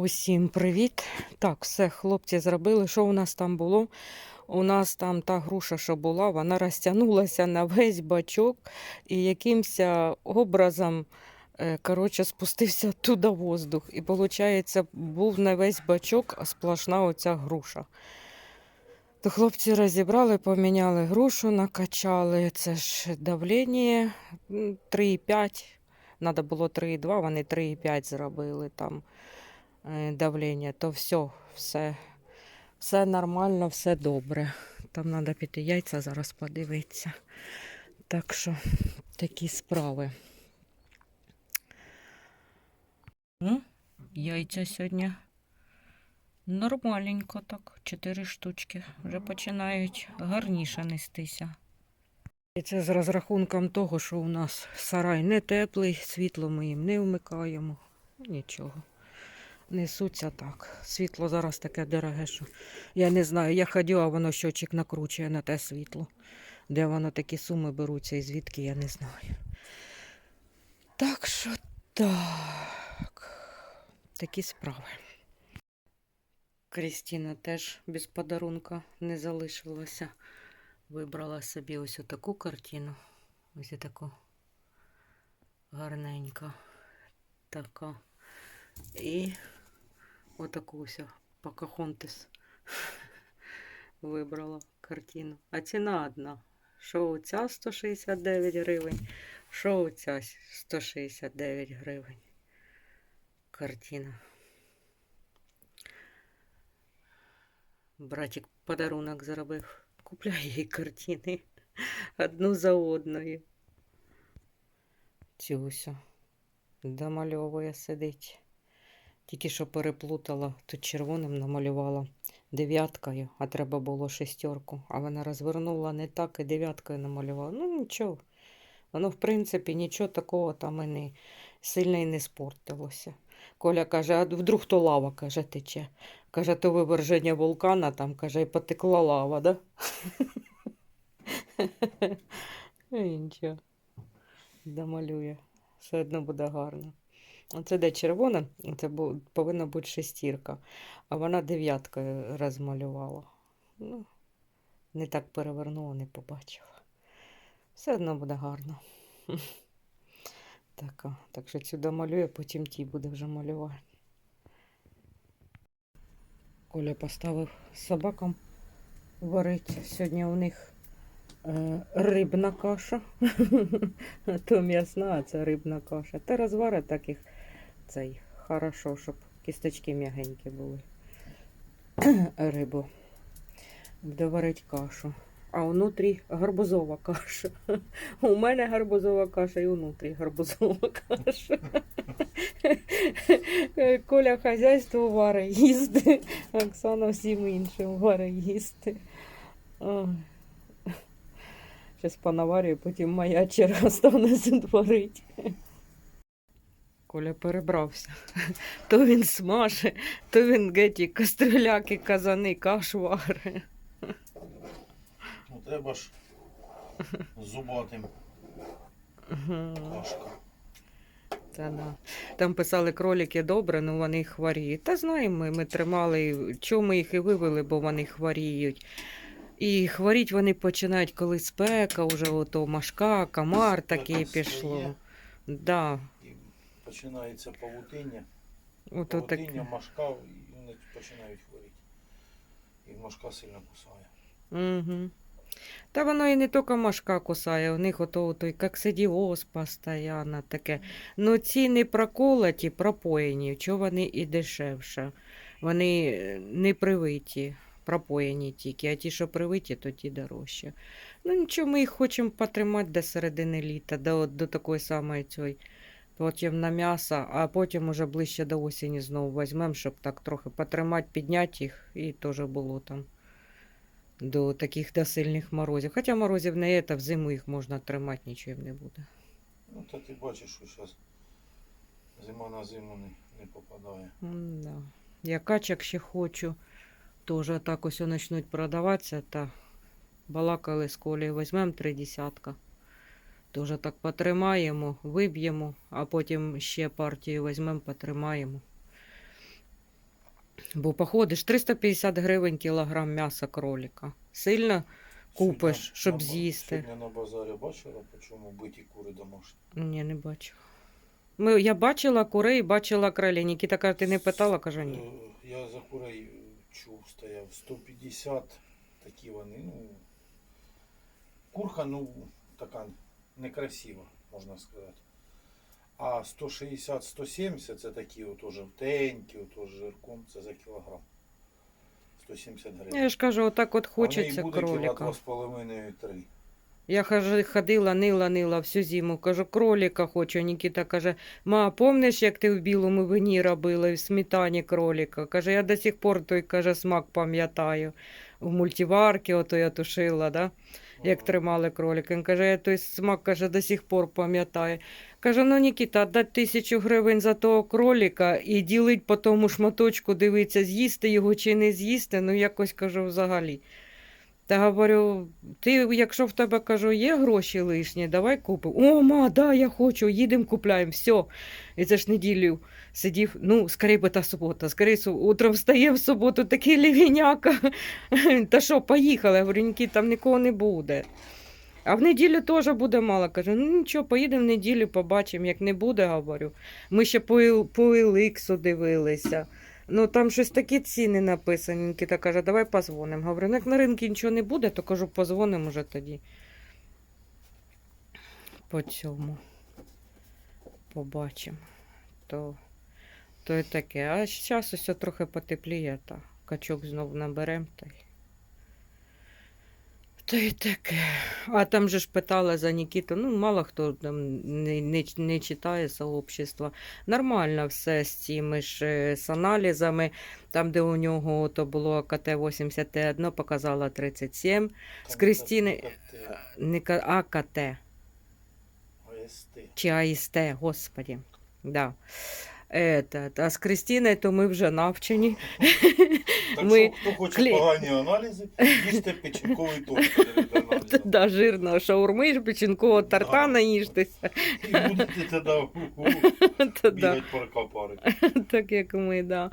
Усім привіт. Так, все, хлопці зробили. Що у нас там було? У нас там та груша, що була, вона розтягнулася на весь бачок і якимось образом е, коротше, спустився туди воздух. І виходить, був на весь бачок сплошна оця груша. То хлопці розібрали, поміняли грушу, накачали. Це ж давлення 3,5. Треба було 3,2, вони 3,5 зробили там давлення, то все, все, все нормально, все добре. Там треба піти яйця зараз подивитися. Так що такі справи. М? Яйця сьогодні нормаленько так, чотири штучки. Вже починають гарніше нестися. І це з розрахунком того, що у нас сарай не теплий, світло ми їм не вмикаємо. Нічого. Несуться так. Світло зараз таке дороге, що я не знаю. Я ходю, а воно щочик накручує на те світло. Де воно такі суми беруться і звідки, я не знаю. Так що так. Такі справи. Крістіна теж без подарунка не залишилася. Вибрала собі ось таку картину. Ось таку гарненька. Така. І отаку ось Покахонтес вибрала картину. А ціна одна. Що оця 169 гривень, що оця 169 гривень. Картина. Братик подарунок зробив. Купляє їй картини одну за одною. Цю ось домальовує сидить. Тільки що переплутала, тут червоним намалювала дев'яткою, а треба було шестерку. А вона розвернула не так і дев'яткою намалювала. Ну нічого. Воно, в принципі, нічого такого там і не сильно і не спортилося. Коля каже, а вдруг то лава, каже, тече. Каже, то виверження вулкана, там, каже, і потекла лава, да? Нічого. Домалює. Все одно буде гарно. Оце де червона, це повинна бути шестірка, а вона дев'яткою розмалювала. Ну, не так перевернула, не побачила. Все одно буде гарно. Так, так що цю домалює, потім ті буде вже малювати. Коля поставив собакам варити. Сьогодні у них е, рибна каша. То м'ясна, а це рибна каша. Та розвари таких цей хорошо, щоб кісточки м'ягенькі були. Рибу. Буде варить кашу. А внутрі гарбузова каша. У мене гарбузова каша і внутрі гарбузова каша. Коля хазяйство варить їсти, Оксана всім іншим варить їсти. Щас понаварюю, потім моя черга стане варить. Коля перебрався. То він смаже, то він геті кастрюляки, казани, кашу варе. Ну треба ж зубатим кашка. Та да. Там писали кролики добре, ну вони хворіють. Та знаємо, ми, ми тримали, чому ми їх і вивели, бо вони хворіють. І хворіть вони починають, коли спека, вже ото машка, комар такий пішло. Да. І починається павутиння. Ото Павутиння, таке. машка, і вони починають хворіти. І машка сильно кусає. Угу. Та воно і не тільки машка кусає, у них ото той коксидіоз постійно таке. Ну ці не проколоті, пропоєні, чого вони і дешевше. Вони е, не привиті, пропоєні тільки, а ті, що привиті, то ті дорожчі. Ну нічого, ми їх хочемо потримати до середини літа, до, до такої самої цієї. Потім на м'ясо, а потім уже ближче до осені знову візьмемо, щоб так трохи потримати, підняти їх, і теж було там до таких до сильних морозів. Хоча морозів не є, та взиму їх можна тримати, нічого їм не буде. Ну то ти бачиш, що зараз зима на зиму не, не попадає. Да. Я качок ще хочу. Теж так ось почнуть продаватися, та балакали з колею, візьмемо три десятка. Теж так потримаємо, виб'ємо, а потім ще партію візьмемо, потримаємо. Бо походиш 350 гривень кілограм м'яса кроліка. Сильно купиш, Сьогодні щоб на з'їсти. Сьогодні на базарі бачила, чому биті кури домашні. Ні, не бачу. Ми, я бачила курей, бачила кролі. Нікіта каже, ти не питала, каже ні. Е, Я за курей чув, стояв 150, такі вони, ну. Курка, ну, така некрасива, можна сказати. А 160-170 це такі от уже втенькі, от уже жирком, це за кілограм. 170 гривень. Я ж кажу, отак от хочеться а в неї буде кіла 2,5-3. Я ходила, нила, нила всю зиму. Кажу, кроліка хочу. Нікіта каже, ма, помниш, як ти в білому вині робила і в сметані кроліка? Каже, я до сих пор той каже, смак пам'ятаю. В мультиварці ото я тушила, да? Як тримали кролика. Він каже, я той смак каже, до сих пор пам'ятаю. Каже, ну Нікіта, дати тисячу гривень за того кроліка і ділить по тому шматочку, дивиться, з'їсти його чи не з'їсти, ну якось кажу взагалі. Та говорю, ти, якщо в тебе кажу, є гроші лишні, давай купимо. О, ма, да, я хочу, їдемо, купляємо, все. І це ж неділю сидів, ну, скорей би та субота, скорей утром встає в суботу, такий лівіняка. Та що, поїхали? Я говорю, Нікі, там нікого не буде. А в неділю теж буде мало. Кажу, ну нічого, поїдемо в неділю, побачимо. Як не буде, говорю. Ми ще по, по Еликсу дивилися. Ну там щось такі ціни написані. Нікіта каже, давай позвонимо. Говорю, ну як на ринку нічого не буде, то кажу, позвонимо вже тоді. По цьому. Побачимо. То, то і таке. А зараз ось трохи потепліє, та качок знову наберемо. Та й таке. А там же ж питала за Нікіту, ну мало хто там не, не, не читає сообщества. Нормально все з цими ж е, з аналізами. Там, де у нього то було КТ-81, показала 37. З Там таке Не АКТ АСТ. чи АІСТ, господі. Да. Этот, а з Кристиною то ми вже навчені. Так Ми що, хто хоче кле- погані аналізи, їжте печінковий торт перед. Да, жирного шаурми, ж печінкового торта Да. наїжтеся. І будете тоді бігати парка пари. так як ми, да.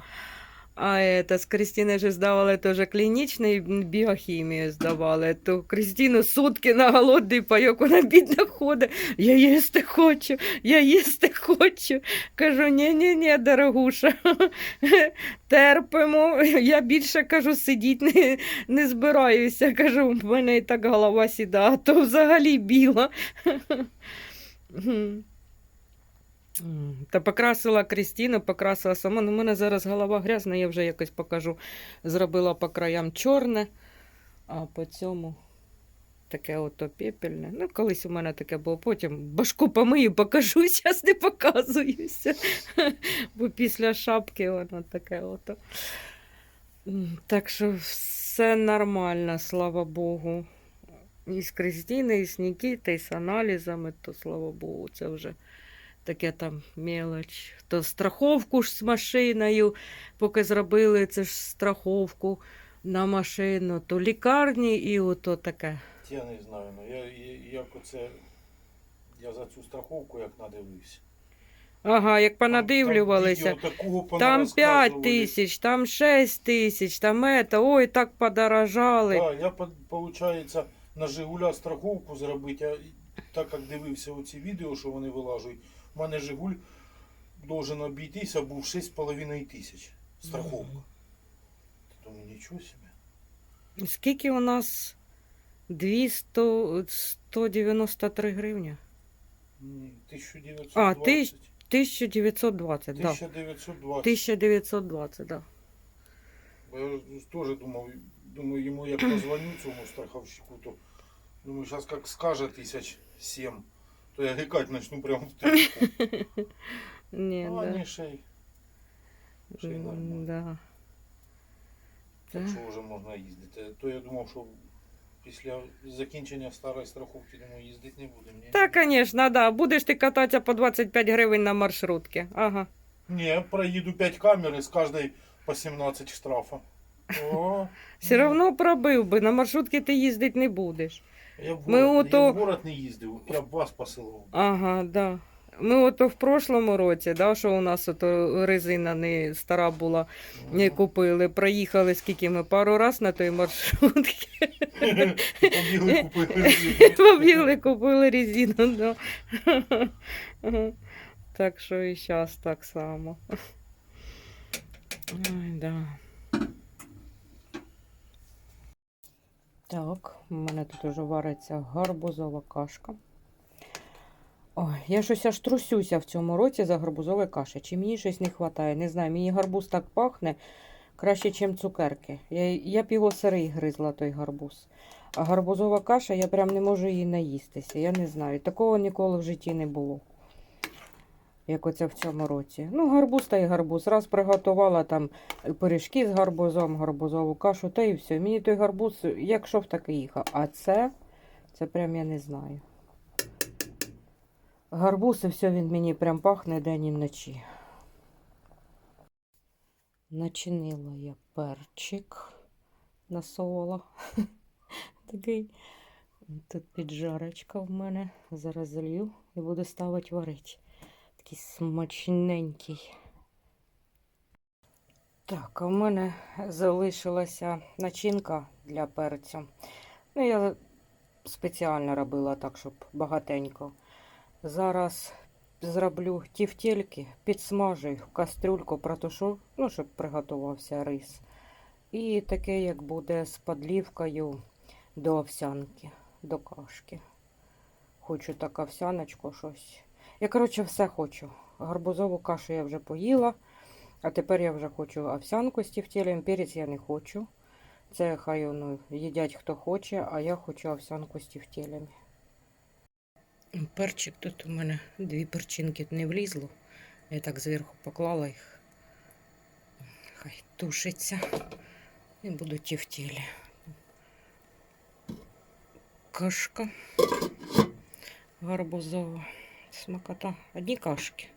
А это, з Кристиною же здавали теж клінічний біохімію здавали. То Кристину сутки на голодний пайок, вона бідна ходить. Я їсти хочу, я їсти хочу. Кажу, ні, ні, ні, дорогуша, терпимо. Я більше кажу, сидіти не, не збираюся. Кажу, в мене і так голова сіда, а то взагалі біла. Та покрасила Крістіну, покрасила сама. Ну, у мене зараз голова грязна, я вже якось покажу. Зробила по краям чорне, а по цьому таке ото пепельне. Ну, колись у мене таке було, потім башку помию, покажу, зараз не показуюся. Бо після шапки воно таке ото. Так що все нормально, слава Богу. І з Кристіною, і з Нікітою, і з аналізами, то слава Богу, це вже таке там мелоч. То страховку ж з машиною, поки зробили це ж страховку на машину, то лікарні і ото таке. Я не знаю, ну я, я як оце. Я за цю страховку як надивився. Ага, як понадивлювалися. Там, такого Там понарозказували. 5 тисяч, там 6 тисяч, там это, ой, так подорожали. Да, я, виходить, на Жигуля страховку зробити, а так як дивився оці відео, що вони вилажують, у мене Жигуль должен обійтися, був 6,5 тисяч страховка. Мгм. Думаю, нічого собі. Скільки у нас 200, 193 гривні? 1920. А, тисяч- 1920, да. 1920. 1920, да. Бо Я теж думав, думаю, йому як позвоню цьому страховщику, то думаю, зараз як скаже тисяч сім, то я гикать начну прямо в телефон. Ні, А да. ні, ще й. Ще й М, нормально. да. Так що вже можна їздити. То я думав, що після закінчення старої страховки, думаю, їздити не будемо. Ні. Та, звісно, да. Будеш ти кататися по 25 гривень на маршрутці. Ага. Ні, проїду 5 камер і з кожної по 17 штрафа. О, Все одно пробив би, на маршрутці ти їздити не будеш. Я в Ми город, ото- я в город не їздив, я б вас посилав. Ага, да. Ми ото в прошлому році, да, що у нас ото резина не стара була, не купили. Проїхали скільки ми пару раз на той маршрутці. Побігли купили резину. Побігли, купили резину. Да. Так що і зараз так само. Ой, да. Так, у мене тут уже вариться гарбузова кашка. Ой, я щось аж трусюся в цьому році за гарбузової каші. Чи мені щось не вистачає? Не знаю, мені гарбуз так пахне краще, ніж цукерки. Я, я б його сирий гризла, той гарбуз. А гарбузова каша, я прям не можу її наїстися. Я не знаю. Такого ніколи в житті не було. Як оце в цьому році. Ну, гарбуз та й гарбуз. Раз приготувала там пиріжки з гарбузом, гарбузову кашу, та і все. Мені той гарбуз, як шов, так і їхав. А це, це прям я не знаю. Гарбуз і все він мені прям пахне день і вночі. Начинила я перчик насоло. Такий. Тут піджарочка в мене. Зараз залью і буду ставити варити. Такий смачненький. Так, а в мене залишилася начинка для перцю. Ну, я спеціально робила так, щоб багатенько. Зараз зроблю тівтєльки, підсмажу їх в кастрюльку, протушу, ну, щоб приготувався рис. І таке, як буде з подлівкою до овсянки, до кашки. Хочу так овсяночку щось. Я, коротше, все хочу. Гарбузову кашу я вже поїла, а тепер я вже хочу овсянку з тівтєлем. Перець я не хочу. Це хай ну, їдять хто хоче, а я хочу овсянку з тівтєлями. Перчик тут у мене дві перчинки не влізло. Я так зверху поклала їх. Хай тушиться. І будуть тівтєлі. Кашка гарбузова. Смакота. Одні кашки.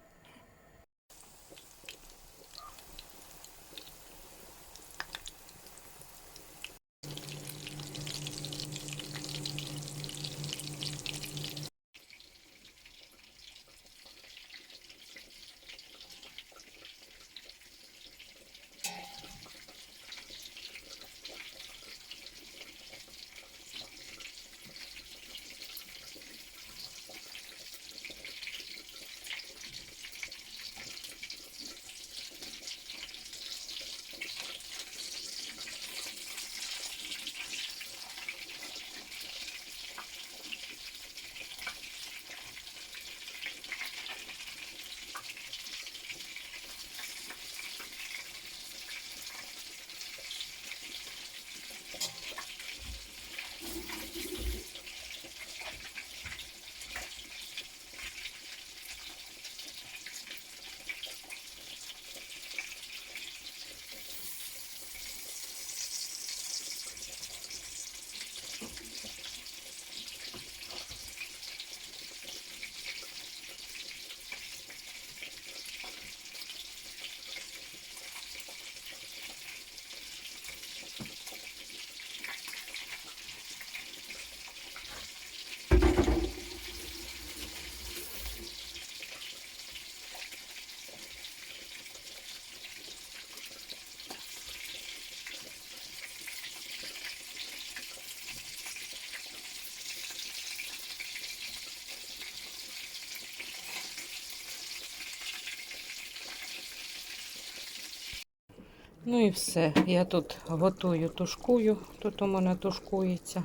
Ну і все. Я тут готую, тушкую. Тут у мене тушкується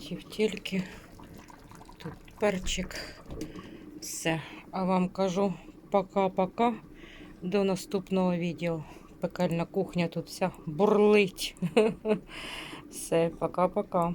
тівтільки, тут перчик. Все. А вам кажу пока-пока. До наступного відео. Пекельна кухня тут вся бурлить. Все, пока-пока.